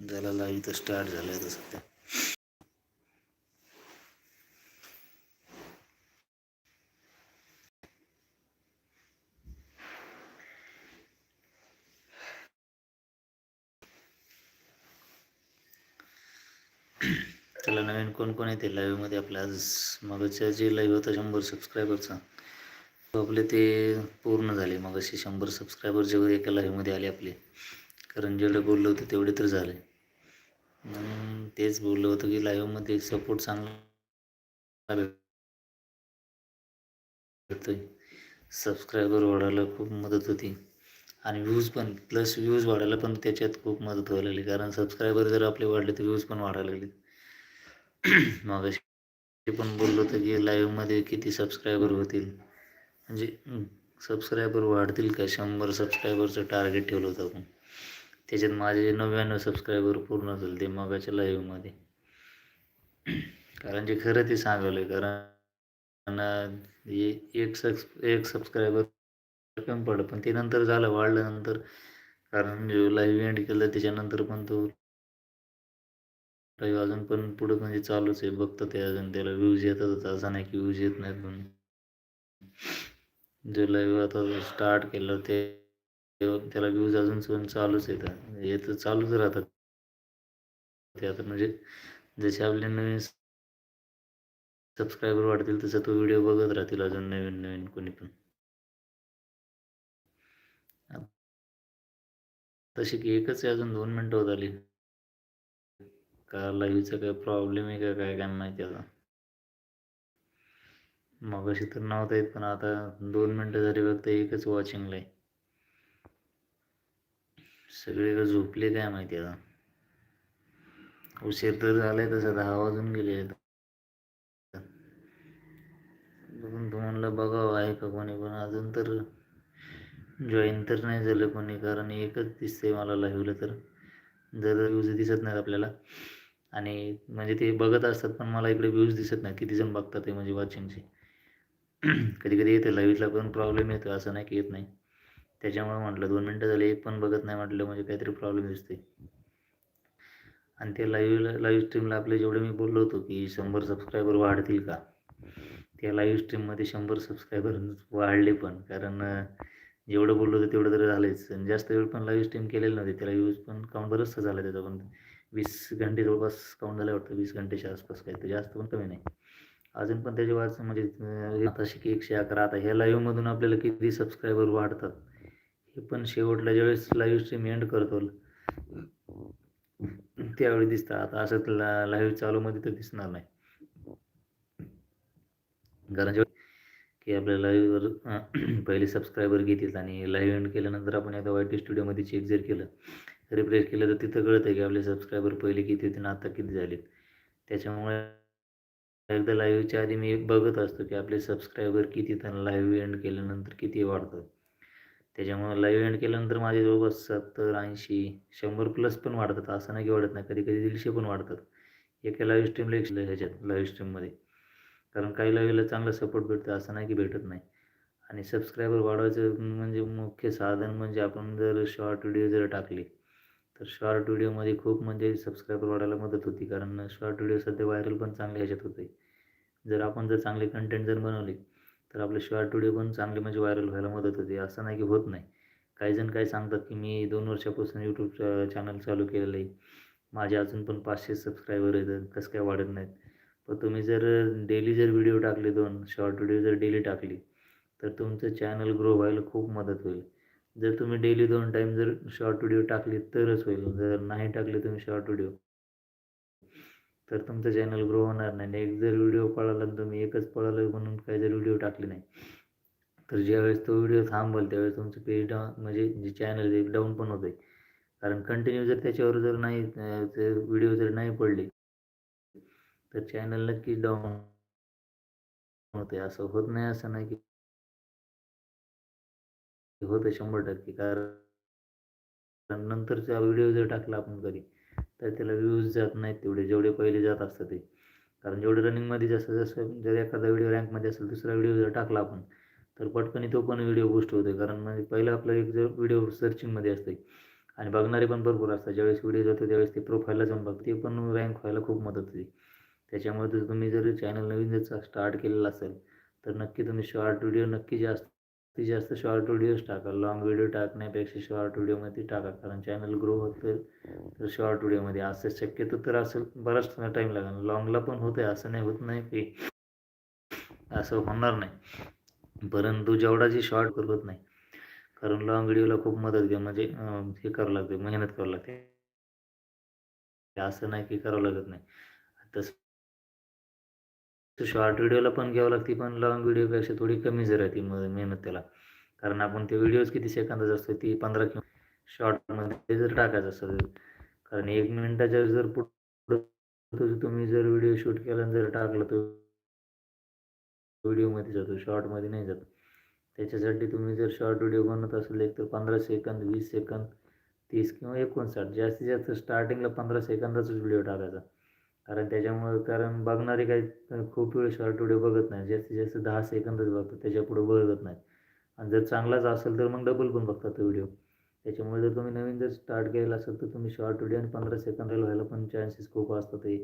झाला लाईव्ह तर स्टार्ट झालं आहे सध्या. त्याला नवीन कोण कोण येते लाईव्हमध्ये आपल्या आज मगाच्या जे लाईव्ह होता शंभर सबस्क्रायबरचा तो आपले ते पूर्ण झाले. मग असे शंभर सबस्क्रायबर जेवढे एका लाईव्हमध्ये आले आपले. कारण जेवढे बोललो होते तेवढे तर झाले. म्हणून तेच बोललो होतं की लाईव्हमध्ये सपोर्ट चांगला भेटतोय. सबस्क्रायबर वाढायला खूप मदत होती. आणि व्ह्यूज पण प्लस व्ह्यूज वाढायला पण त्याच्यात खूप मदत व्हायला लागली. कारण सबस्क्रायबर जर आपले वाढले तर व्ह्यूज पण वाढायला लागले. मग अशी पण बोललो होतं की लाईव्हमध्ये किती सबस्क्रायबर होतील. म्हणजे सबस्क्रायबर वाढतील का? शंभर सबस्क्रायबरचं टार्गेट ठेवलं होतं आपण. त्याच्यात माझे नव्याण्णव सबस्क्रायबर पूर्ण झाले ते मगाच्या लाईव्हमध्ये कारण जे खरं ते सांगवलं कारण एक सक्स एक सबस्क्रायबर कमी पडलं पण ते नंतर झालं वाढलं नंतर कारण जो लाईव्ह एंड केलं त्याच्यानंतर पण तो लाईव्ह अजून पण पुढं म्हणजे चालूच आहे बघतं ते अजून त्याला व्ह्यूज येतातच असं नाही की व्ह्यूज येत नाहीत पण जो लाईव्ह आता स्टार्ट केलं ते त्याला व्ह्यूज अजून पण चालूच येतात तर चालूच राहतात. ते आता म्हणजे जसे आपले नवीन सबस्क्रायबर वाढतील तसं तो व्हिडिओ बघत राहतील अजून नवीन नवीन कोणी पण. तशी की एकच आहे अजून दोन मिनटं होत आली. का लाईव्हचा काय प्रॉब्लेम आहे का काय काय माहिती आता. मग अशी तर नव्हता येत पण आता दोन मिनटं झाली फक्त एकच वॉचिंगला आहे. सगळे झोपले काय माहिती आता? उशीर तर झालाय तसं दहा वाजून गेले बघून तुम्हाला बघावं हो, आहे का कोणी? पण अजून तर जॉईन तर नाही झालं कोणी कारण एकच दिसतंय मला लाईव्हला तर. जर व्ह्यूज दिसत नाहीत आपल्याला. आणि म्हणजे ते बघत असतात पण मला इकडे व्ह्यूज दिसत नाही किती जण बघतात ते म्हणजे वॉचिंगचे कधी कधी येते लाईव्हला पण प्रॉब्लेम येतो असं नाही की येत नाही. त्याच्यामुळे म्हटलं दोन मिनटं झाले एक पण बघत नाही म्हटलं म्हणजे काहीतरी प्रॉब्लेम दिसते आणि ते लाईव्हला लाईव्ह स्ट्रीमला आपले जेवढे मी बोललो होतो की शंभर सबस्क्रायबर वाढतील का? त्या लाईव्ह स्ट्रीममध्ये शंभर सबस्क्रायबर वाढले पण कारण जेवढं बोललो होतं तेवढं तरी झालंच आणि जास्त वेळ पण लाईव्ह स्ट्रीम केलेलं नव्हते. त्याला यूज पण काउंट बरंचसं झालं त्याचा पण वीस घंटे जवळपास काउंट झालं वाटतं वीस घंटेच्या आसपास काही तर जास्त पण कमी नाही. अजून पण त्याच्या वाच म्हणजे आता की एकशे अकरा. आता ह्या लाईव्हमधून आपल्याला किती सबस्क्रायबर वाढतात? हे पण शेवटला ज्यावेळेस लाईव्ह स्ट्रीम एंड करतो त्यावेळी दिसतं. आता असं ला लाईव्ह चालूमध्ये तर दिसणार नाही. कारण जेव्हा की आपल्या लाईव्हवर पहिले सबस्क्रायबर घेतील आणि लाईव्ह एंड केल्यानंतर आपण एकदा वाय टी स्टुडिओमध्ये चेक जर केलं रिफ्रेश केलं तर तिथं कळतं की आपले सबस्क्रायबर पहिले किती होते ना आता किती झालेत. त्याच्यामुळे एकदा लाईव्हच्या आधी मी बघत असतो की आपले सबस्क्रायबर किती त्यांना लाईव्ह एंड केल्यानंतर किती वाढतात. त्याच्यामुळे लाईव्ह एंड केल्यानंतर माझे जवळपास सत्तर ऐंशी शंभर प्लस पण वाढतात. असं नाही की वाढत नाही. कधी कधी दीडशे पण वाढतात. एका लाईव्ह स्ट्रीमला एक ह्याच्यात लाईव्ह स्ट्रीममध्ये कारण काही लाईव्हला चांगला सपोर्ट भेटतो असं नाही की भेटत नाही. आणि सबस्क्रायबर वाढवायचं म्हणजे मुख्य साधन म्हणजे आपण जर शॉर्ट व्हिडिओ जर टाकले तर शॉर्ट व्हिडिओमध्ये खूप म्हणजे सबस्क्रायबर वाढायला मदत होती. कारण शॉर्ट व्हिडिओ सध्या व्हायरल पण चांगले ह्याच्यात होते जर आपण जर चांगले कंटेंट जर बनवले तर आपले शॉर्ट व्हिडिओ पण चांगले म्हणजे व्हायरल व्हायला मदत होते. असं नाही की होत नाही. काही जण काय सांगतात की मी दोन वर्षापासून यूट्यूब चॅनल चालू केलेलं आहे. माझे अजून पण पाचशे सबस्क्रायबर आहेत कसं काय वाढत नाहीत. पण तुम्ही जर डेली जर व्हिडिओ टाकले दोन शॉर्ट व्हिडिओ जर डेली टाकली तर तुमचं चॅनल ग्रो व्हायला खूप मदत होईल. जर तुम्ही डेली दोन टाईम जर शॉर्ट व्हिडिओ टाकले तरच होईल. जर नाही टाकले तुम्ही शॉर्ट व्हिडिओ तर तुमचं चॅनल ग्रो होणार नाही. एक जर व्हिडिओ पळाला तुम्ही एकच पळालं म्हणून काही जर व्हिडिओ टाकले नाही. तर ज्यावेळेस तो व्हिडिओ थांबल त्यावेळेस तुमचं पेज डाऊन म्हणजे जे चॅनल आहे डाऊन पण होतं कारण कंटिन्यू जर त्याच्यावर जर नाही व्हिडिओ जर नाही पडले तर चॅनल नक्कीच डाऊन होते असं होत नाही असं नाही की होतं शंभर टक्के. कारण नंतरचा व्हिडिओ जर टाकला आपण कधी तर त्याला व्ह्यूज जात नाहीत तेवढे जेवढे पहिले जात असतात ते. कारण जेवढे रनिंगमध्ये जसं जसं जर एखादा व्हिडिओ रँकमध्ये असेल दुसरा व्हिडिओ जर टाकला आपण तर पटकन तो पण व्हिडिओ गोष्ट होते कारण म्हणजे पहिला आपला एक जर व्हिडिओ सर्चिंगमध्ये असते आणि बघणारे पण भरपूर असतात. ज्यावेळेस व्हिडिओ जातो त्यावेळेस ते प्रोफाईलला जाऊन बघते ते पण रँक व्हायला खूप मदत होते. त्याच्यामुळे जर तुम्ही जर चॅनल नवीन जर स्टार्ट केलेला असेल तर नक्की तुम्ही शॉर्ट व्हिडिओ नक्की ती जास्त शॉर्ट व्हिडिओज टाका लाँग व्हिडिओ टाकण्यापेक्षा शॉर्ट व्हिडिओमध्ये टाका. कारण चॅनल ग्रो होतं तर शॉर्ट व्हिडिओमध्ये असं शक्यतो तर असेल बराच टाईम लागेल. लॉंगला पण होतं असं नाही होत नाही की असं होणार नाही. परंतु जेवढा जी शॉर्ट करत नाही. कारण लॉंग व्हिडिओला खूप मदत घ्या म्हणजे हे करावं लागते. मेहनत करावं लागते. असं नाही की करावं लागत नाही. तसं शॉर्ट व्हिडिओला पण घ्यावं लागते पण लॉंग व्हिडिओपेक्षा थोडी कमी जर राहते मेहनत त्याला. कारण आपण ते व्हिडिओज किती सेकंदाच असतो ती पंधरा किंवा शॉर्टमध्ये जर टाकायचं असतं कारण एक मिनिटाच्या जर पुढं तुम्ही जर व्हिडिओ शूट केला जर टाकलं तर व्हिडिओमध्ये जातो शॉर्टमध्ये नाही जात. त्याच्यासाठी तुम्ही जर शॉर्ट व्हिडिओ बनवत असेल एक तर पंधरा सेकंद वीस सेकंद तीस किंवा एकोणसाठ जास्तीत जास्त स्टार्टिंगला पंधरा सेकंदाचाच व्हिडिओ टाकायचा. कारण त्याच्यामुळे कारण बघणारे काही खूप वेळ शॉर्ट व्हिडिओ बघत नाही जास्तीत जास्त दहा सेकंदच बघतात. त्याच्या पुढे बघत नाही आणि जर चांगलाच असेल तर मग डबल पण बघतात तो व्हिडिओ त्याच्यामुळे जर तुम्ही नवीन जर स्टार्ट केलेला असेल तर तुम्ही शॉर्ट व्हिडिओ आणि पंधरा सेकंदाला व्हायला पण चान्सेस खूप असतात ते.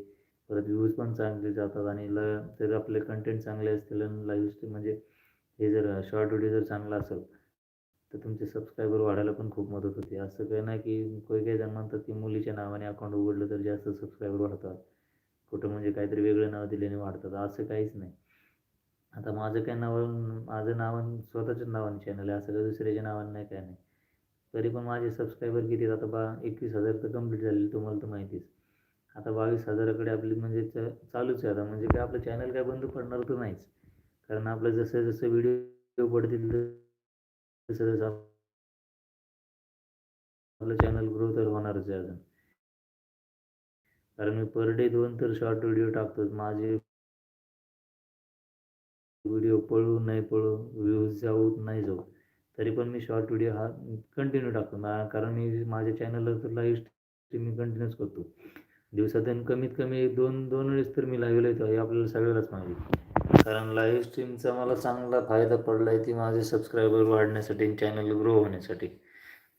परत व्ह्यूज पण चांगले जातात आणि ल जर आपले कंटेंट चांगले असतील आणि लाईव्ह म्हणजे हे जर शॉर्ट व्हिडिओ जर चांगला असेल तर तुमचे सबस्क्रायबर वाढायला पण खूप मदत होते. असं काही नाही की काही काही जण म्हणतात की मुलीच्या नावाने अकाउंट उघडलं तर जास्त सबस्क्रायबर वाढतात. कुठं म्हणजे काहीतरी वेगळं नाव दिल्याने वाढतात असं काहीच नाही. आता माझं काय नाव माझं नाव स्वतःच्याच नावाने चॅनल आहे असं काही दुसऱ्याच्या नावाने नाही काय नाही. तरी पण माझे सबस्क्रायबर किती आता बा एकवीस हजार तर कंप्लीट झालेले तुम्हाला तर माहितीच. आता बावीस हजाराकडे आपली म्हणजे चालूच आहे आता म्हणजे काय आपलं चॅनल काय बंद पडणार तर नाहीच. कारण आपलं जसं जसं व्हिडिओ पडतील तसं जसं आपलं चॅनल ग्रो तर होणारच आहे अजून. कारण मी पर डे दोन तर शॉर्ट व्हिडिओ टाकतो माझे व्हिडिओ पळू नाही पळू व्ह्यूज जाऊ नाही जाऊ तरी पण मी शॉर्ट व्हिडिओ हा कंटिन्यू टाकतो. कारण मी माझ्या चॅनलला तर लाईव्ह स्ट्रीमिंग कंटिन्यूच करतो. दिवसातून कमीत कमी दोन दोन वेळेस तर मी लाईव्हला येतो. हे आपल्याला सगळ्यालाच माहिती कारण लाईव्ह स्ट्रीमचा मला चांगला फायदा पडला आहे ती माझे सबस्क्रायबर वाढण्यासाठी चॅनल ग्रो होण्यासाठी.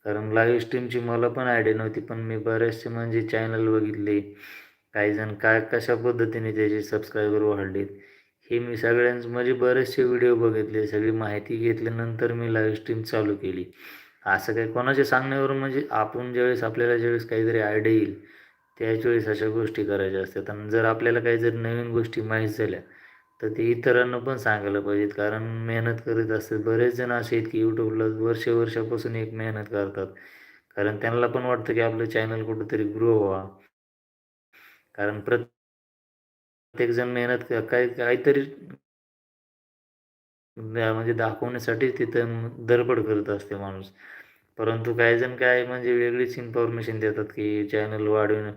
कारण लाईव्ह स्ट्रीमची मला पण आयडिया नव्हती पण मी बरेचसे म्हणजे चॅनल बघितले. काही जण काय कशा पद्धतीने त्याचे सबस्क्रायबर वाढलेत हे मी सगळ्यांच म्हणजे बरेचसे व्हिडिओ बघितले सगळी माहिती घेतल्यानंतर मी लाईव्ह स्ट्रीम चालू केली. असं काही कोणाच्या सांगण्यावरून म्हणजे आपण ज्यावेळेस आपल्याला ज्यावेळेस काहीतरी आयडिया येईल त्याच वेळेस अशा गोष्टी करायच्या असतात. आणि जर आपल्याला काही जर नवीन गोष्टी माहीत झाल्या तर ते इतरांना पण सांगायला पाहिजेत कारण मेहनत करत असतात. बरेच जण असे आहेत की यूट्यूबला वर्ष वर्षापासून एक मेहनत करतात. कारण त्यांना पण वाटतं की आपलं चॅनल कुठंतरी ग्रो व्हा कारण प्रत्येक जण मेहनत काही काहीतरी म्हणजे दाखवण्यासाठी तिथं धडपड करत असते माणूस. परंतु काही जण काय म्हणजे वेगळीच इन्फॉर्मेशन देतात की चॅनल वाढवणं.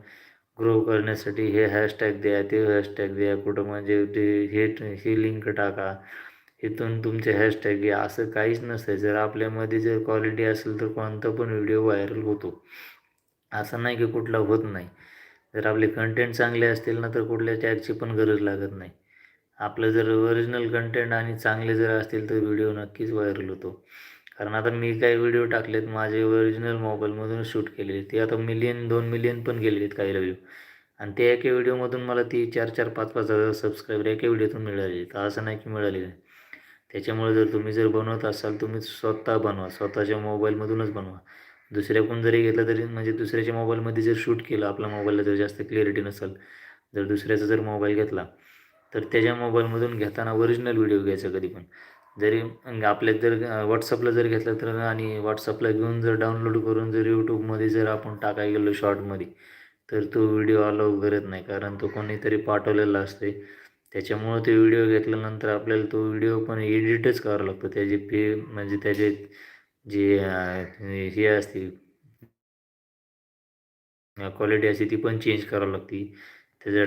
ग्रो करण्यासाठी हे हॅशटॅग द्या ते हॅशटॅग द्या कुठं म्हणजे ते हे ही लिंक टाका. इथून तुमचे हॅशटॅग घ्या असं काहीच नसतं जर आपल्यामध्ये जर क्वालिटी असेल तर कोणता पण व्हिडिओ व्हायरल होतो. असं नाही की कुठला होत नाही. जर आपले कंटेंट चांगले असतील ना तर कुठल्या टॅगची पण गरज लागत नाही. आपलं जर ओरिजिनल कंटेंट आणि चांगले जर असतील तर व्हिडिओ नक्कीच व्हायरल होतो. कारण आता मी काही व्हिडिओ टाकलेत माझे ओरिजिनल मोबाईलमधून शूट केलेले. ते आता मिलियन दोन मिलियन पण गेलेले आहेत काही व्हिडिओ आणि ते एका व्हिडिओमधून मला ती चार चार पाच पाच हजार सबस्क्रायबर एका व्हिडिओतून मिळाले तर असं नाही की मिळाले नाही. त्याच्यामुळे जर तुम्ही जर बनवत असाल तुम्ही स्वतः बनवा. स्वतःच्या मोबाईलमधूनच बनवा. दुसऱ्याकडून जरी घेतलं तरी म्हणजे दुसऱ्याच्या मोबाईलमध्ये जर शूट केलं आपल्या मोबाईलला जर जास्त क्लिअरिटी नसेल जर दुसऱ्याचा जर मोबाईल घेतला तर त्याच्या मोबाईलमधून घेताना ओरिजिनल व्हिडिओ घ्यायचा कधी पण. जरी आपल्या जर व्हॉट्सअपला जर घेतलं तर आणि व्हॉट्सअपला घेऊन जर डाउनलोड करून जर यूट्यूबमध्ये जर आपण टाकाय गेलो शॉर्टमध्ये तर तो व्हिडिओ अलाउ करत नाही. कारण तो कोणीतरी पाठवलेला असते त्याच्यामुळं ते व्हिडिओ घेतल्यानंतर आपल्याला तो व्हिडिओ पण एडिटच करावा लागतो. त्याचे पे म्हणजे त्याचे जे हे असते क्वालिटी असते ती पण चेंज करावी लागते. त्याचा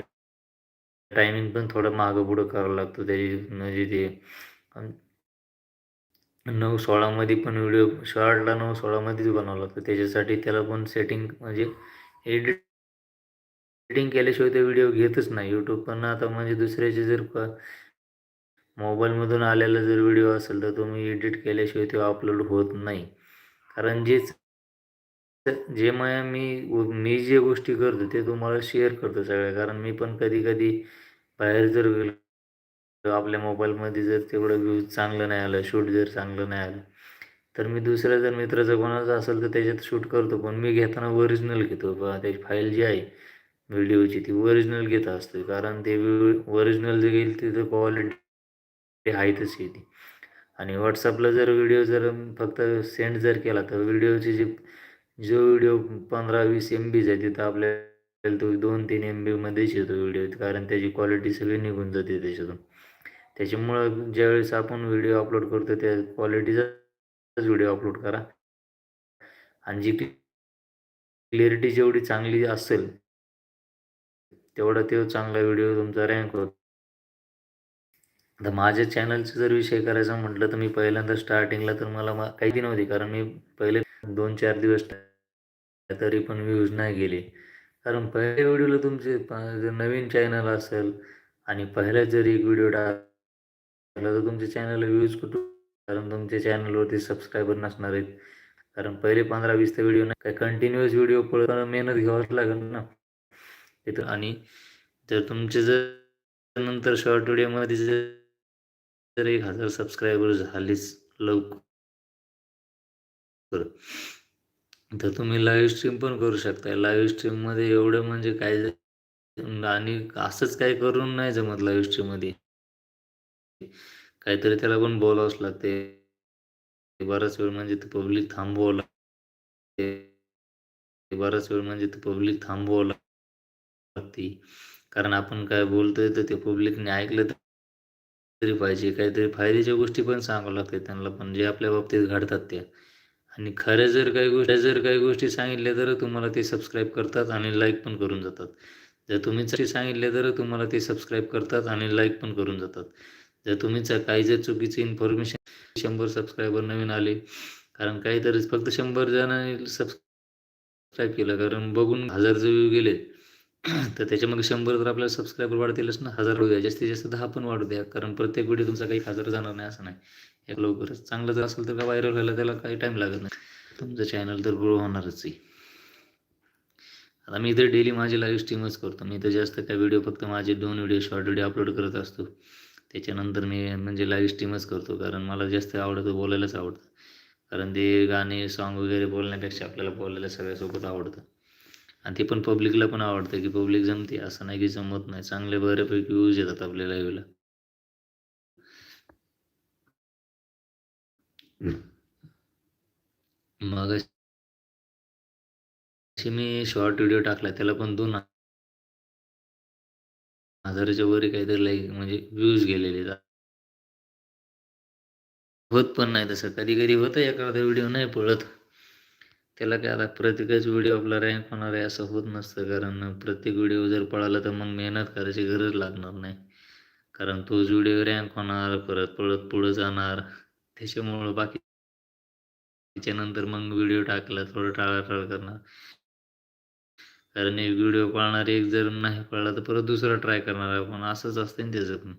टायमिंग पण थोडं मागं पुढं करावं लागतं. त्याची म्हणजे ते नऊ सोळामध्ये पण व्हिडिओ शॉर्टला नऊ सोळामध्येच बनावं लागतं त्याच्यासाठी त्याला पण सेटिंग म्हणजे एडिट एडिटिंग केल्याशिवाय ते व्हिडिओ घेतच नाही. यूट्यूब पण आता म्हणजे दुसऱ्याचे जर मोबाईलमधून आलेला जर व्हिडिओ असेल तर तुम्ही एडिट केल्याशिवाय तो अपलोड होत नाही. कारण जेच जे मग मी मी जे गोष्टी करतो ते तुम्हाला शेअर करतो सगळ्या. कारण मी पण कधी कधी बाहेर जर गेलो आपल्या मोबाईलमध्ये जर तेवढं व्ह्यूज चांगलं नाही आलं शूट जर चांगलं नाही आलं तर मी दुसऱ्या जर मित्राचं कोणाचं असेल तर त्याच्यात शूट करतो. पण मी घेताना ओरिजिनल घेतो. बा त्याची फाईल जी आहे व्हिडिओची ती ओरिजिनल घेत असतो कारण ते ओरिजिनल जे घेईल तिथं क्वालिटी आहेतच येते. आणि व्हॉट्सअपला जर व्हिडिओ जर फक्त सेंड जर केला तर व्हिडिओची जी जो व्हिडिओ पंधरा वीस एम बीचा आहे तिथं आपल्याला तो दोन तीन एम बीमध्येच येतो व्हिडिओ कारण त्याची क्वालिटी सगळी निघून जाते त्याच्यातून. त्याच्यामुळं ज्यावेळेस आपण व्हिडिओ अपलोड करतो त्या क्वालिटीचाच व्हिडिओ अपलोड करा. आणि जी क्लिअरिटी जेवढी चांगली असेल तेवढा तो चांगला व्हिडिओ तुमचा रँक होतो. आता माझ्या चॅनलचा जर विषय करायचा म्हटलं तर मी पहिल्यांदा स्टार्टिंगला तर मला मा काही नव्हती कारण मी पहिले दोन चार दिवस तरी पण व्ह्यूज नाही गेले. कारण पहिल्या व्हिडिओला तुमचे नवीन चॅनल असेल आणि पहिल्याच जर एक व्हिडिओ टाकला तर तुमच्या चॅनलला व्ह्यूज कुठून कारण तुमच्या चॅनलवरती सबस्क्रायबर नसणार आहेत. कारण पहिले पंधरा वीस तर व्हिडिओ नाही. काय कंटिन्युअस व्हिडिओ पळत मेहनत घ्यावंच लागेल ना. तिथं आणि जर तुमचे जर नंतर शॉर्ट व्हिडिओमध्ये जर जर एक हजार सबस्क्रायबर झालीच लवकर तर तुम्ही लाईव्ह स्ट्रीम पण करू शकता लाईव्ह स्ट्रीममध्ये एवढं म्हणजे काय आणि असंच काय करून नाही जमत लाईव्ह स्ट्रीममध्ये काहीतरी त्याला पण बोलावंच लागते. बराच वेळ म्हणजे ते पब्लिक थांबवावं लागते. बराच वेळ म्हणजे ते पब्लिक थांबवावं लागते. कारण आपण काय बोलतोय तर ते पब्लिकने ऐकलं तर तरी पाहिजे. काहीतरी फायद्याच्या गोष्टी पण सांगावं लागते त्यांना पण. जे आपल्या बाबतीत घडतात त्या. आणि खऱ्या जर काही गोष्टी जर काही गोष्टी सांगितल्या तर तुम्हाला ते सबस्क्राईब करतात आणि लाईक पण करून जातात. जर तुम्ही सांगितले तर तुम्हाला ते सबस्क्राईब करतात आणि लाईक पण करून जातात. जर तुम्ही काही जर चुकीची इन्फॉर्मेशन शंभर सबस्क्रायबर नवीन आले कारण काहीतरी फक्त शंभर जणांनी सबस्क्राईब केलं कारण बघून हजार जर गेले तर त्याच्यामध्ये शंभर जर आपल्याला सबस्क्रायबर वाढतीलच ना हजार वाढू द्या जास्तीत जास्त दहा पण वाढू द्या कारण प्रत्येक व्हिडिओ तुमचा काही हजार जाणार नाही असं नाही. एक लवकरच चांगलं जर असेल तर का व्हायरल व्हायला त्याला काही टाईम लागत नाही. तुमचं चॅनल तर ग्रो होणारच आहे. आता मी इथे डेली माझी लाईव्ह स्ट्रीमच करतो मी तर जास्त काय व्हिडिओ फक्त माझे दोन व्हिडिओ शॉर्ट व्हिडिओ अपलोड करत असतो. त्याच्यानंतर मी म्हणजे लाईव्ह स्ट्रीमच करतो कारण मला जास्त आवडतं बोलायलाच आवडतं. कारण ते गाणे सॉन्ग वगैरे बोलण्यापेक्षा आपल्याला बोलायला सगळ्यासोबत आवडतं. आणि ते पण पब्लिकला पण आवडतं की पब्लिक जमते असं नाही की जमत नाही. चांगले बऱ्यापैकी यूज येतात आपल्या लाईव्हला मग मी शॉर्ट व्हिडिओ टाकला त्याला पण दोन हजाराच्या वर काहीतरी लाईक म्हणजे व्ह्यूज गेलेले होत पण नाही तसं. कधी कधी होतं एखादा व्हिडिओ नाही पळत. त्याला काय आता प्रत्येकच व्हिडिओ आपला रँक होणार आहे असं होत नसतं. कारण प्रत्येक व्हिडिओ जर पळाला तर मग मेहनत करायची गरज लागणार नाही. कारण तोच व्हिडिओ रँक होणार परत पळत पुढं जाणार. त्याच्यामुळं बाकी त्याच्यानंतर मग व्हिडिओ टाकला थोडं टाळाटाळ करणार. कारण एक व्हिडिओ पाळणार एक जर नाही पळला तर परत दुसरा ट्राय करणार आपण. असंच असतं ना त्याचं पण.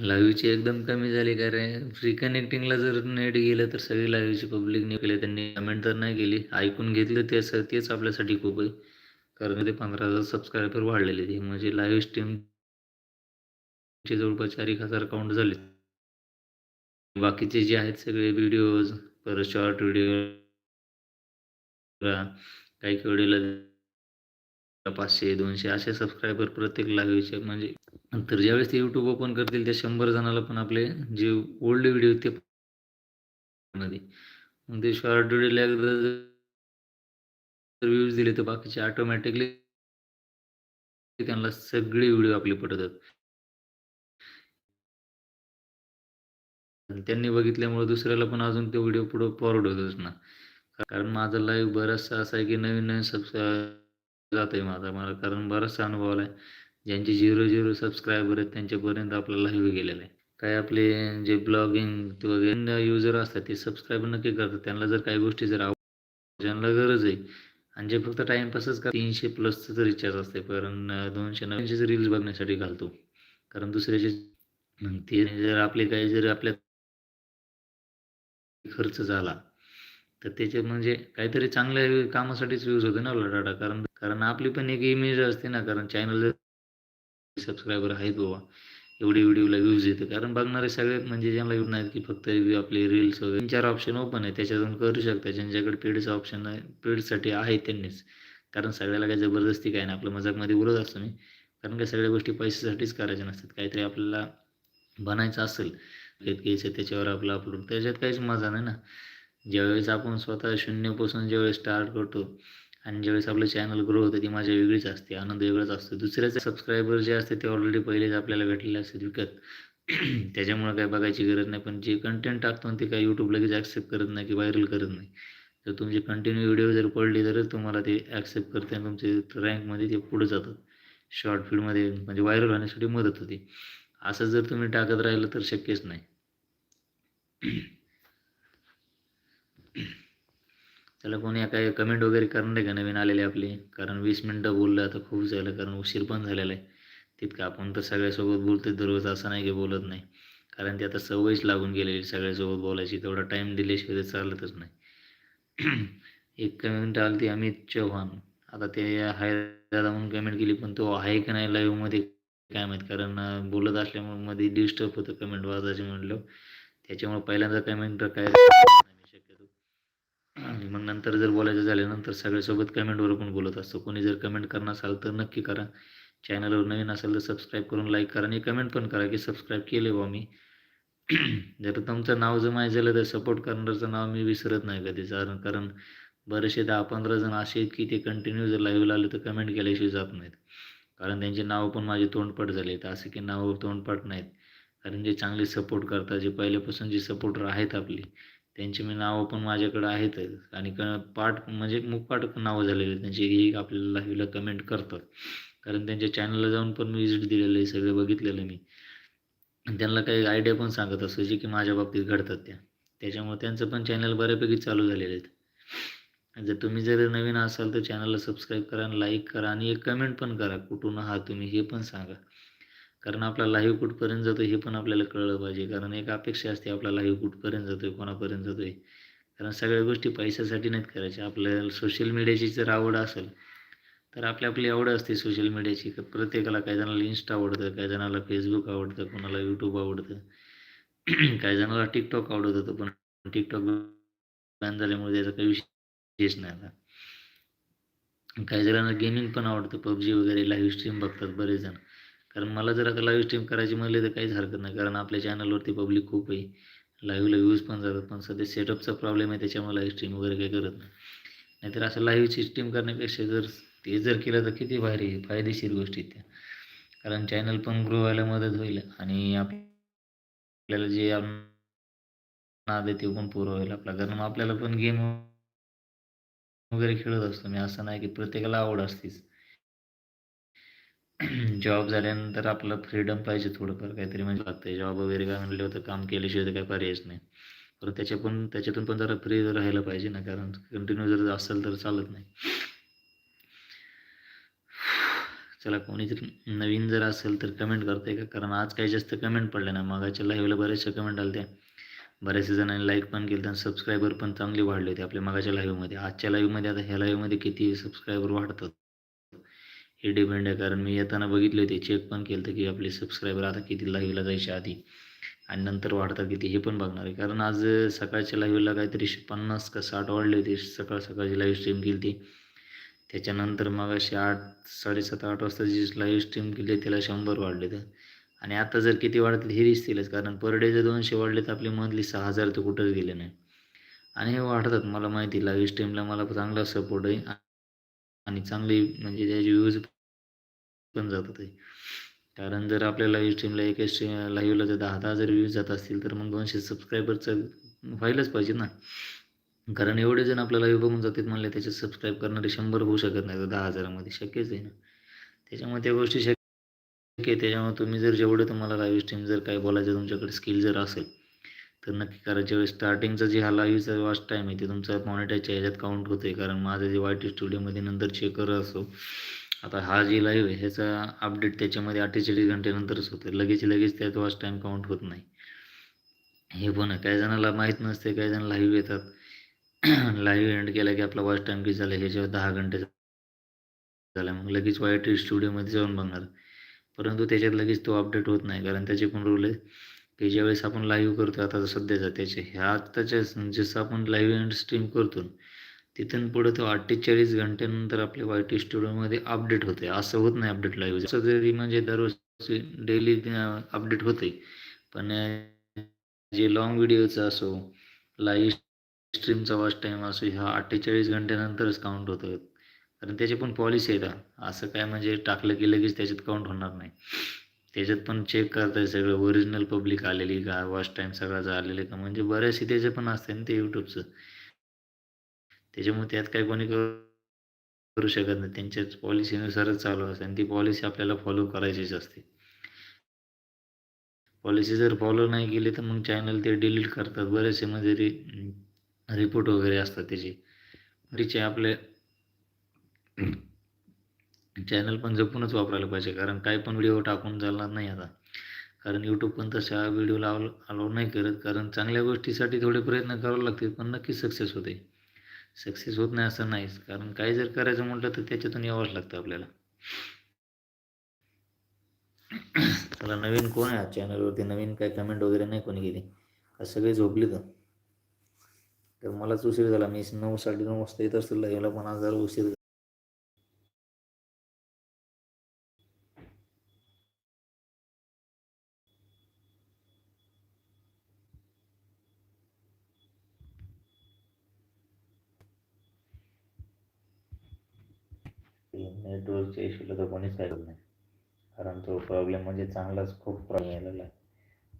लाईव्हची एकदम कमी झाली कारण फ्री कनेक्टिंगला जर नेट गेलं तर सगळी लाईव्हची पब्लिकने केले त्यांनी कमेंट तर नाही केली. ऐकून घेतलं ते तेच आपल्यासाठी खूप आहे. कारण ते पंधरा हजार सबस्क्रायबर वाढलेले ते म्हणजे लाईव्ह स्ट्रीमचे जवळपास चार एक हजार काउंट झाले. बाकीचे जे आहेत सगळे व्हिडिओज परत शॉर्ट व्हिडिओ काही व्हिडिओला पाचशे दोनशे असे सबस्क्रायबर प्रत्येक लागायचे. म्हणजे तर ज्यावेळेस ते यूट्यूब ओपन करतील त्या शंभर जणाला पण आपले जे ओल्ड व्हिडिओ ते मध्ये. मग ते शॉर्ट व्हिडिओला एकदा जर व्ह्यूज दिले तर बाकीचे ऑटोमॅटिकली त्यांना सगळे व्हिडिओ आपले पटतात. त्यांनी बघितल्यामुळे दुसऱ्याला पण अजून ते व्हिडिओ पुढे फॉरवर्ड होतच ना. कारण माझा लाईव्ह बराचसा असा आहे की नवीन नवीन सबस्क्राईब जात आहे माझा मला कारण बराचसा अनुभव आला आहे. ज्यांचे झिरो झिरो सबस्क्रायबर आहेत त्यांच्यापर्यंत आपला लाईव्ह गेलेला आहे. काय आपले जे ब्लॉगिंग वगैरे युजर असतात ते सबस्क्राईब नक्की करतात. त्यांना जर काही गोष्टी जर ज्यांना गरज आहे आणि जे फक्त टाईमपासच का तीनशे प्लसचं रिचार्ज असते कारण दोनशे नऊशेच रील्स बघण्यासाठी घालतो. कारण दुसऱ्याचे ते जर आपले काही जर आपल्या खर्च झाला तर त्याचे म्हणजे काहीतरी चांगल्या कामासाठीच यूज होतो ना आपला डाटा? कारण कारण आपली पण एक इमेज असते ना कारण चॅनल सबस्क्रायबर आहेत बाबा. एवढी व्हिडिओला व्ह्यूज येते. कारण बघणारे सगळे म्हणजे ज्यांना येऊन नाहीत की फक्त आपले रील्स वगैरे तीन चार ऑप्शन ओपन आहे. त्याच्यातून करू शकता. ज्यांच्याकडे पेडचं ऑप्शन आहे पेडसाठी आहे त्यांनीच. कारण सगळ्याला काही जबरदस्ती काय नाही. आपलं मजाकमध्ये बोलत असतो मी. कारण काय सगळ्या गोष्टी पैशासाठीच करायच्या नसतात. काहीतरी आपल्याला बनायचं असेल घ्यायचं त्याच्यावर आपलं अपलोड त्याच्यात काहीच मजा नाही ना. ज्यावेळेस आपण स्वतः शून्यपासून ज्यावेळेस स्टार्ट करतो आणि ज्यावेळेस आपलं चॅनल ग्रो होतं ती माझ्या वेगळीच असते आनंद वेगळाच असतो. दुसऱ्याचे सबस्क्रायबर जे असते ते ऑलरेडी पहिलेच आपल्याला भेटलेले असतात विकत. त्याच्यामुळे काय बघायची गरज नाही. पण जे कंटेंट टाकतो ते काय यूट्यूब लगेच ॲक्सेप्ट करत नाही की व्हायरल करत नाही. तर तुमचे कंटिन्यू व्हिडिओ जर पडले तरच तुम्हाला ते ॲक्सेप्ट करते आणि तुमचे रँकमध्ये ते पुढे जातात. शॉर्ट फीडमध्ये म्हणजे व्हायरल होण्यासाठी मदत होते. असं जर तुम्ही टाकत राहिलं तर शक्यच नाही. त्याला कोणी काय कमेंट वगैरे करणार का नवीन आलेले आपले? कारण वीस मिनटं बोललं आता खूप झालं कारण उशीर पण झालेला आहे. तितकं आपण तर सगळ्यासोबत बोलतो दररोज असं नाही की बोलत नाही. कारण ते आता सवयच लागून गेलेली सगळ्यासोबत बोलायची. तेवढा टाईम दिल्याशिवाय ते चालतच नाही. एक कमेंट आली ती अमित चव्हाण. आता ते हाय दादा म्हणून कमेंट केली पण तो आहे का नाही लाईव्हमध्ये काय माहीत? कारण बोलत असल्यामुळे मध्ये डिस्टर्ब होतं कमेंट वाजायचे म्हणलं. त्याच्यामुळे पहिल्यांदा कमेंट काय आणि मग नंतर जर बोलायचं झाल्यानंतर सगळ्यासोबत कमेंटवर पण बोलत असतो? कोणी जर कमेंट करणार असाल तर नक्की करा. चॅनलवर नवीन असेल तर सबस्क्राईब करून लाईक करा आणि कमेंट पण करा की सबस्क्राईब केले बा मी. जर तुमचं नाव जर माहीत झालं तर सपोर्ट करणारचं नाव मी विसरत नाही कधी कारण कारण बरेचसे दहा पंधरा जण असे आहेत की ते कंटिन्यू जर लाईव्हला आले तर कमेंट केल्याशिवाय जात नाहीत. कारण त्यांचे नाव पण माझे तोंडपाठ झाले आहेत. असे की नाव तोंडपाठ नाहीत. कारण जे चांगले सपोर्ट करतात जे पहिल्यापासून जे सपोर्टर आहेत आपली त्यांची मी नावं पण माझ्याकडं आहेत आणि क पाठ म्हणजे मुखपाठ नावं झालेली आहेत. त्यांची हे आपल्याला लाईव्हला कमेंट करतात. कारण त्यांच्या चॅनलला जाऊन पण मी विजिट दिलेलं आहे सगळं बघितलेलं मी. आणि त्यांना काही आयडिया पण सांगत असतो जे की माझ्या बाबतीत घडतात त्या. त्याच्यामुळे त्यांचं पण चॅनल बऱ्यापैकी चालू झालेले आहेत. जर तुम्ही जर नवीन असाल तर चॅनलला सबस्क्राईब करा लाईक करा आणि एक कमेंट पण करा. कुठून आहात तुम्ही हे पण सांगा. कारण आपला लाईव्ह कुठपर्यंत जातो हे पण आपल्याला कळलं पाहिजे. कारण एक अपेक्षा असते आपला लाईव्ह कुठपर्यंत जातो आहे कोणापर्यंत जातो आहे कारण सगळ्या गोष्टी पैशासाठी नाहीत करायच्या. आपल्याला सोशल मीडियाची जर आवड असेल तर आपली आपली आवड असते सोशल मीडियाची प्रत्येकाला काही जणाला इन्स्टा आवडतं काही जणाला फेसबुक आवडतं कोणाला यूट्यूब आवडतं. काही जणाला टिकटॉक आवडत होतं पण टिकटॉक बॅन झाल्यामुळे त्याचा काही विशेष नाही आता. काही जणांना गेमिंग पण आवडतं. पबजी वगैरे लाईव्ह स्ट्रीम बघतात बरेच जण. कारण मला जर आता लाईव्ह स्ट्रीम करायची म्हणले तर काहीच हरकत नाही. कारण आपल्या चॅनलवरती पब्लिक खूप आहे. लाईव्हला व्ह्यूज पण जातात. पण सध्या सेटअपचा प्रॉब्लेम आहे. त्याच्यामुळे लाईव्ह स्ट्रीम वगैरे काही करत नाही. नाहीतर असं लाईव्ह स्ट्रीम करण्यापेक्षा जर ते जर केलं तर किती भारी फायदेशीर गोष्टी त्या. कारण चॅनल पण ग्रो व्हायला मदत होईल आणि आपल्याला जे नाद आहे ते पण पुरं होईल आपला. कारण आपल्याला पण गेम वगैरे खेळत असतो. मी असं नाही की प्रत्येकाला आवड असतेच. जॉब झाल्यानंतर आपलं फ्रीडम पाहिजे थोडंफार काहीतरी म्हणजे लागतं जॉब वगैरे काय म्हणलं होतं काम केल्याशिवाय तर काही पर्यायच नाही. तर त्याच्या पण त्याच्यातून पण जरा फ्री राहायला पाहिजे ना कारण कंटिन्यू जर असेल तर चालत नाही. चला कोणी जर नवीन जर असेल तर कमेंट करते का? कारण आज काही जास्त कमेंट पडले ना. मागाच्या लाईव्हला बरेचसे कमेंट आले होते बऱ्याचशा जणांनी लाईक पण केलं आणि सबस्क्रायबर पण चांगले वाढले होते आपल्या मागाच्या लाईव्हमध्ये आजच्या लाईव्हमध्ये आता ह्या लाईव्हमध्ये किती सबस्क्रायबर वाढतात? हे डिपेंड आहे. कारण मी येताना बघितले होते चेक पण केलं की आपले सबस्क्रायबर आता किती लाईव्हला जायच्या आधी आणि नंतर वाढतात किती हे पण बघणार आहे. कारण आज सकाळच्या लाईव्हला काहीतरी पन्नास का साठ वाढले होते. सकाळ सकाळची लाईव्ह स्ट्रीम केली ती त्याच्यानंतर मग अशी आठ साडेसात आठ वाजता जी लाईव्ह स्ट्रीम केली त्याला शंभर वाढले तर आणि आता जर किती वाढतील हे दिसतीलच. कारण पर डे जर दोनशे वाढले तर आपली मंथली सहा हजार तर कुठंच गेले नाही. आणि हे वाढतात मला माहिती लाईव्ह स्ट्रीमला मला चांगला सपोर्ट आहे. आणि चांगली म्हणजे त्याचे व्ह्यूज पण जातात कारण जर आपल्या लाईव्ह स्ट्रीमला एक लाईव्हला जर दहा दहा जर व्ह्यूज जात असतील तर मग दोनशे सबस्क्रायबरचं व्हायलाच पाहिजे ना. कारण एवढे जण आपल्या लाईव्ह बघून जातात म्हणले त्याच्यात सबस्क्राईब करणारे शंभर होऊ शकत नाही तर दहा हजारामध्ये शक्यच आहे ना. त्याच्यामुळे त्या गोष्टी शक्य आहे. त्याच्यामुळे तुम्ही जर जेवढं तुम्हाला लाईव्ह स्ट्रीम जर काय बोलायचं तुमच्याकडे स्किल जर असेल तर नक्की करा. ज्यावेळेस स्टार्टिंगचा जे हा लाईव्हचा वॉच टाईम आहे ते तुमचा मॉनिटरच्या ह्याच्यात काउंट होते कारण माझं जे वाय टी स्टुडिओमध्ये नंतर चेक करत असो आता हा जे लाईव्ह आहे ह्याचा अपडेट त्याच्यामध्ये अठ्ठेचाळीस घंटेनंतरच होतं लगेच लगेच त्यात वॉच टाईम काउंट होत नाही. हे पण आहे. काही जणाला माहीत नसते काही जण लाईव्ह येतात. लाईव्ह एंड केला की आपला वॉच टाईम किती झाला ह्याच्यावर दहा घंटे झाला. मग लगेच वाय टी स्टुडिओमध्ये जाऊन बघणार. परंतु त्याच्यात लगेच तो अपडेट होत नाही. कारण त्याचे पण रूल आहे की ज्यावेळेस आपण लाईव्ह करतो आता सध्याचा त्याचे ह्या आत्ताच्या जसं आपण लाईव्ह अँड स्ट्रीम करतो तिथून पुढे तो अठ्ठेचाळीस घंट्यानंतर आपल्या वाय टी स्टुडिओमध्ये अपडेट होते असं होत नाही अपडेट लाईव्ह असं जरी म्हणजे दररोज डेली अपडेट होते पण जे लॉंग व्हिडिओचं असो लाईव्ह स्ट्रीमचा वॉच टाईम असो ह्या अठ्ठेचाळीस घंट्यानंतरच काउंट होतं कारण त्याचे पण पॉलिसी आहेत असं काय म्हणजे टाकलं की लगेच त्याच्यात काउंट होणार नाही. त्याच्यात पण चेक करता सगळं. ओरिजिनल पब्लिक आलेली का? वॉच टाईम सगळं आलेलं का? म्हणजे बऱ्याचशी त्याचे पण असते ना ते यूट्यूबचं त्याच्यामुळे त्यात काही कोणी करू शकत नाही. त्यांच्याच पॉलिसीनुसारच चालू असते आणि ती पॉलिसी आपल्याला फॉलो करायचीच असते. पॉलिसी जर फॉलो नाही केली तर मग चॅनल ते डिलीट करतात. बरेचसे म्हणजे रि रिपोर्ट वगैरे असतात त्याची. रिचे आपले चॅनल पण जपूनच वापरायला पाहिजे कारण काही पण व्हिडिओ टाकून चालणार नाही आता. कारण यूट्यूब पण तशा व्हिडिओ लाव अलाव नाही करत कारण चांगल्या गोष्टीसाठी थोडे प्रयत्न करावे लागतील पण नक्कीच सक्सेस होते. सक्सेस होत नाही असं नाहीच कारण काही जर करायचं म्हटलं तर त्याच्यातून यावंच लागतं आपल्याला. चला नवीन कोण आहे चॅनलवरती नवीन काय कमेंट वगैरे नाही कोणी केली? का सगळे झोपले तर? तर मलाच उशीर झाला मी नऊ साडे नऊ वाजता येत असतो याला पण आज जरा उशीर नेटवर्कच्या इश्यूला तर कोणीच काय करत नाही. कारण तो प्रॉब्लेम म्हणजे चांगलाच खूप प्रॉब्लेम आलेला आहे.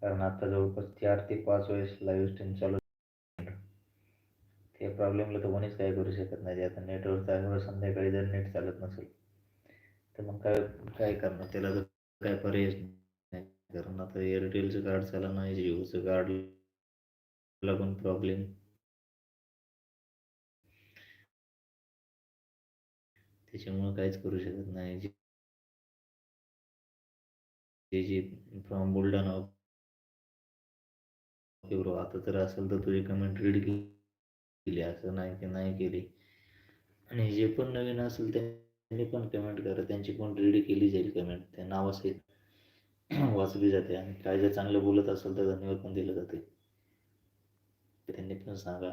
कारण आता जवळपास चार ते पाच वेळेस लाईव्ह स्ट्रीम चालू त्या प्रॉब्लेमला तर कोणीच काय करू शकत नाही. आता नेटवर चालू संध्याकाळी जर नेट चालत नसेल तर मग काय काय करणार? त्याला तर काय पर्याय नाही. कारण आता एअरटेलचं कार्ड चालणार नाही जिओचं कार्ड लागून प्रॉब्लेम त्याच्यामुळं काहीच करू शकत नाही. जे जे फ्रॉम बुलढाणा ओके ब्रो आता तर असेल तर तुझी कमेंट रीड केली असं नाही की नाही केली. आणि जे पण नवीन असेल त्यांनी पण कमेंट करा. त्यांची पण रीड केली जाईल कमेंट त्या नावासहित वाचली जाते आणि काय जर चांगलं बोलत असेल तर धन्यवाद पण दिलं जाते. त्यांनी पण सांगा.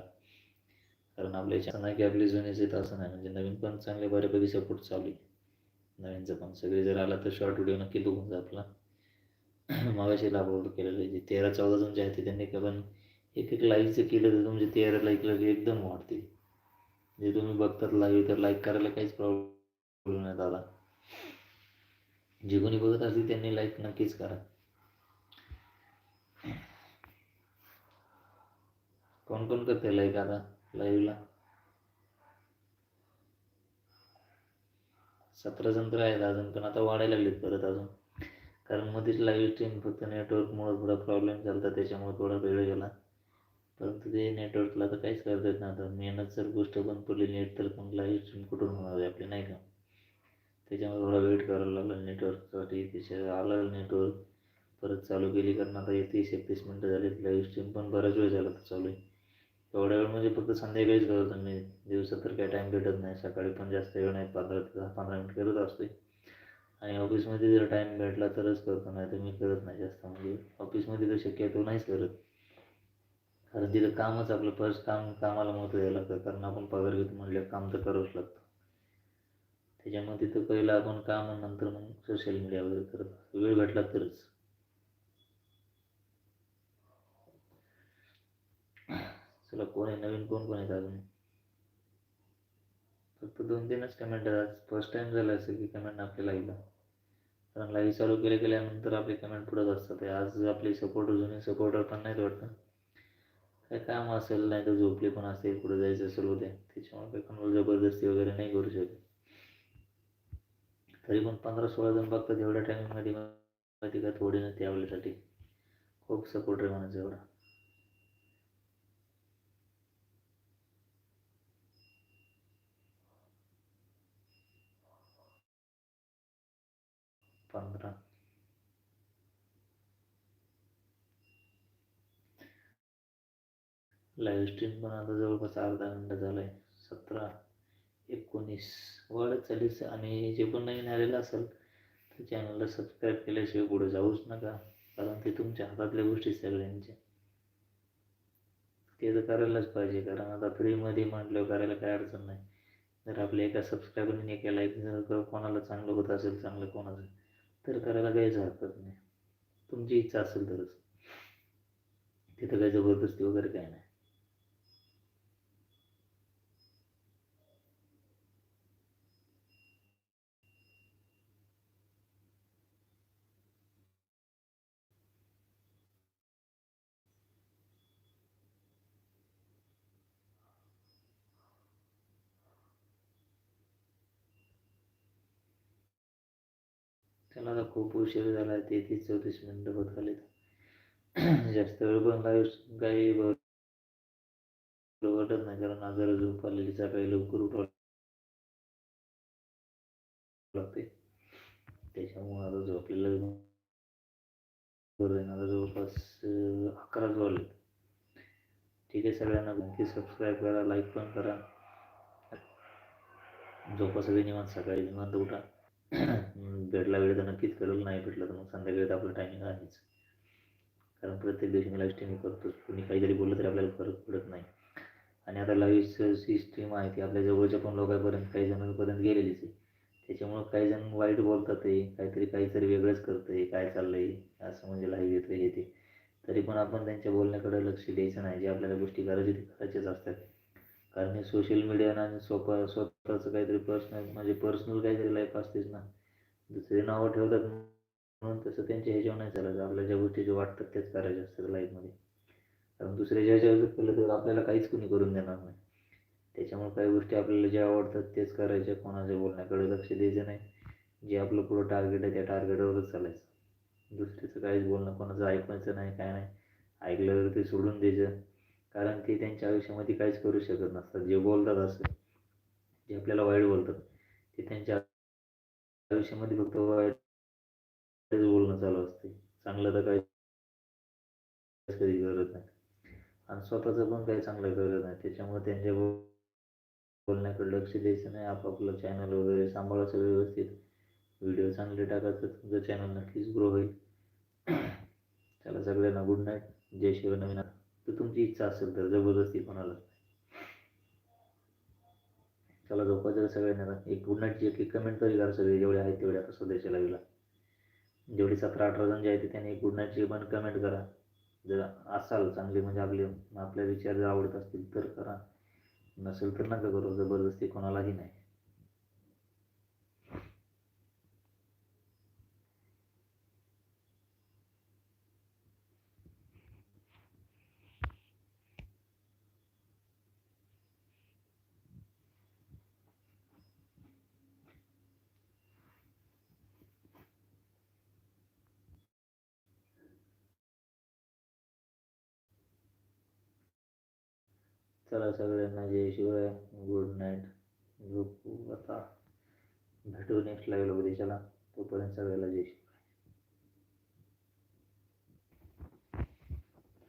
कारण आपल्या इच्छा नाही की आपली जुनेच येत असं नाही. म्हणजे नवीन पण चांगले बऱ्यापैकी सपोर्ट चालू आहे. नवीनचं पण. सगळे जर आला तर शॉर्ट व्हिडिओ नक्की बघून जा आपला. मागाशी अपलोड केलेलं आहे. जे तेरा चौदा जण जे आहेत त्यांनी का पण एक एक लाईकचं केलं तर तुमचे तेरा लाईकला एकदम वाढते जे तुम्ही बघतात लाईव्ह तर लाईक करायला काहीच प्रॉब्लेम नाही दादा. जे कोणी बघत असतील त्यांनी लाईक नक्कीच करा. कोण कोण करते लाईक आता? लाईव्हला. सतरा जण तर आहेत अजून पण आता वाढायला लागलेत परत अजून. कारण मध्येच लाईव्ह स्ट्रीम फक्त नेटवर्कमुळं थोडा प्रॉब्लेम झाला त्याच्यामुळे थोडा वेळ गेला. परंतु ते नेटवर्कला तर काहीच करता येत नाही आता मेहनत जर गोष्ट बंद पडली नेट तर पण लाईव्ह स्ट्रीम कुठून होणार आहे आपली नाही का? त्याच्यामुळे थोडा वेट करायला लागला नेटवर्कसाठी त्याच्या आलं नेटवर्क परत चालू केली कारण आता तीस एकतीस मिनटं झाली लाईव्ह स्ट्रीम पण बराच वेळ झाला तर चालू आहे. एवढ्या वेळ म्हणजे फक्त संध्याकाळीच करतो मी. दिवसात तर काही टाईम भेटत नाही. सकाळी पण जास्त वेळ नाही. पंधरा ते दहा पंधरा मिनिट करत असते आणि ऑफिसमध्ये जर टाईम भेटला तरच करतो नाही तर मी करत नाही जास्त. म्हणजे ऑफिसमध्ये तर शक्यतो नाहीच करत. कारण तिथं कामच आपलं फर्स्ट काम कामाला महत्त्व द्यायला लागतं. कारण आपण पगार घेतो म्हटलं काम तर करावंच लागतं. त्याच्यामुळे तिथं पहिलं आपण काम नंतर मग सोशल मीडिया वगैरे करत वेळ भेटला तरच. चला कोण आहे? नवीन कोण कोण आहेत अजून? फक्त दोन तीनच कमेंट आज फर्स्ट टाइम झालं असं की कमेंट आपल्याला येईल कारण लाईव्ह चालू केले गेल्यानंतर आपले कमेंट पुढत असतात. आज आपले सपोर्टर जुने सपोर्टर पण नाहीत वाटतं. काय काम असेल नाही तर झोपले पण असेल पुढे जायचं असेल उद्या. त्याच्यामुळे काही कोणाला जबरदस्ती वगैरे नाही करू शकत. तरी पण पंधरा सोळा जण बघतात एवढ्या टायमिंगमध्ये माहिती का थोडी नसते आपल्यासाठी खूप सपोर्टर म्हणायचं एवढा पंधरा लाईव्ह स्ट्रीम पण आता जवळपास अर्धा घंटा झाला आहे सतरा एकोणीस वाढत चालीस आणि जे पण नवीन आलेलं असेल तर चॅनलला सबस्क्राईब केल्याशिवाय पुढे जाऊच नका. कारण ते तुमच्या हातातल्या गोष्टी आहेत सगळ्यांच्या. ते तर करायलाच पाहिजे. कारण आता फ्रीमध्ये म्हटल्यावर करायला काय अडचण नाही. जर आपल्या एका सबस्क्रायबरने एका लाईक जर कोणाला चांगलं होत असेल चांगलं कोणाचं तर करायला काहीच हरकत नाही. तुमची इच्छा असेल तरच. तिथं काही जबरदस्ती वगैरे काही नाही त्याला आता खूप उशीर झाला आहे तेहतीस चौतीस मिनटं होत आलेत. जास्त वेळ पण लाईव्ह काही वाटत नाही कारण आजार झोप आलेली सकाळी लवकर उठावं लागते. त्याच्यामुळे आता झोपलेलं आता जवळपास अकराच वाजले ठीक आहे सगळ्यांना नक्की सबस्क्राईब करा लाईक पण करा. झोपा सगळी निवांत सकाळी निवांत उठा. भेटला वेळ तर नक्कीच करेल नाही भेटलं तर मग संध्याकाळी तर आपलं टायमिंग आहेच. कारण प्रत्येक दिवशी मी लाईव्ह स्ट्रीमिंग करतो कुणी काहीतरी बोललं तरी आपल्याला फरक पडत नाही. आणि आता लाईव्ह स्ट्रीम आहे ती आपल्या जवळच्या पण लोकांपर्यंत काही जणांपर्यंत गेलेलीच आहे. त्याच्यामुळं काही जण वाईट बोलतात आहे काहीतरी काहीतरी वेगळंच करतं आहे काय चाललं आहे असं म्हणजे लाईव्ह येतं हे ते. तरी पण आपण त्यांच्या बोलण्याकडे लक्ष द्यायचं नाही. जे आपल्याला गोष्टी करायची ते करायच्याच असतात. कारण हे सोशल मीडियानं आणि स्वतः स्वतःचं काहीतरी पर्सनल म्हणजे पर्सनल काहीतरी लाईफ असतेच ना. दुसरे नावं ठेवतात म्हणून तसं त्यांच्या ह्याच्यावर नाही चालायचं. आपल्या ज्या गोष्टी जे वाटतात तेच करायचे असतात लाईफमध्ये कारण दुसऱ्याच्या ह्याच्यावर केलं तर आपल्याला काहीच कोणी करून देणार नाही. त्याच्यामुळे काही गोष्टी आपल्याला ज्या आवडतात तेच करायच्या. कोणाच्या बोलण्याकडे लक्ष द्यायचं नाही. जे आपलं पुढं टार्गेट आहे त्या टार्गेटवरच चालायचं. दुसऱ्याचं काहीच बोलणं कोणाचं ऐकायचं नाही काय नाही. ऐकलं तर ते सोडून द्यायचं. कारण ते त्यांच्या आयुष्यामध्ये काहीच करू शकत नसतात. जे बोलतात असं जे आपल्याला वाईट बोलतात ते त्यांच्या आयुष्यामध्ये फक्त वाईटच बोलणं चालू असते. चांगलं तर काही कधी करत नाही. आणि स्वतःचं पण काही चांगलं करत नाही. त्याच्यामुळे त्यांच्या बोलण्याकडे लक्ष द्यायचं नाही. आपापलं चॅनल वगैरे सांभाळायचं व्यवस्थित. व्हिडिओ चांगले टाकायचं तुमचं चॅनल नक्कीच ग्रो होईल. चला सगळ्यांना गुड नाईट जय शिव नवीन तर तुमची इच्छा असेल तर जबरदस्ती कोणाला चला झोपायचं सगळ्यांना एक गुड नाईटची एक कमेंट तरी करा सगळे. जेवढे आहेत तेवढे आता सध्याच्या लाईव्हला जेवढे सतरा अठरा जण जे आहेत त्यांनी एक गुड नाईटची पण कमेंट करा. जर असाल चांगले म्हणजे आपले आपले विचार जर आवडत असतील तर करा. नसेल तर नका करू. जबरदस्ती कोणालाही नाही. चला सगळ्यांना जय शिवाय गुड नाईट झोपू आता. भेटू नेक्स्ट लाईव्हला चला तोपर्यंत सगळ्याला जय शिवाय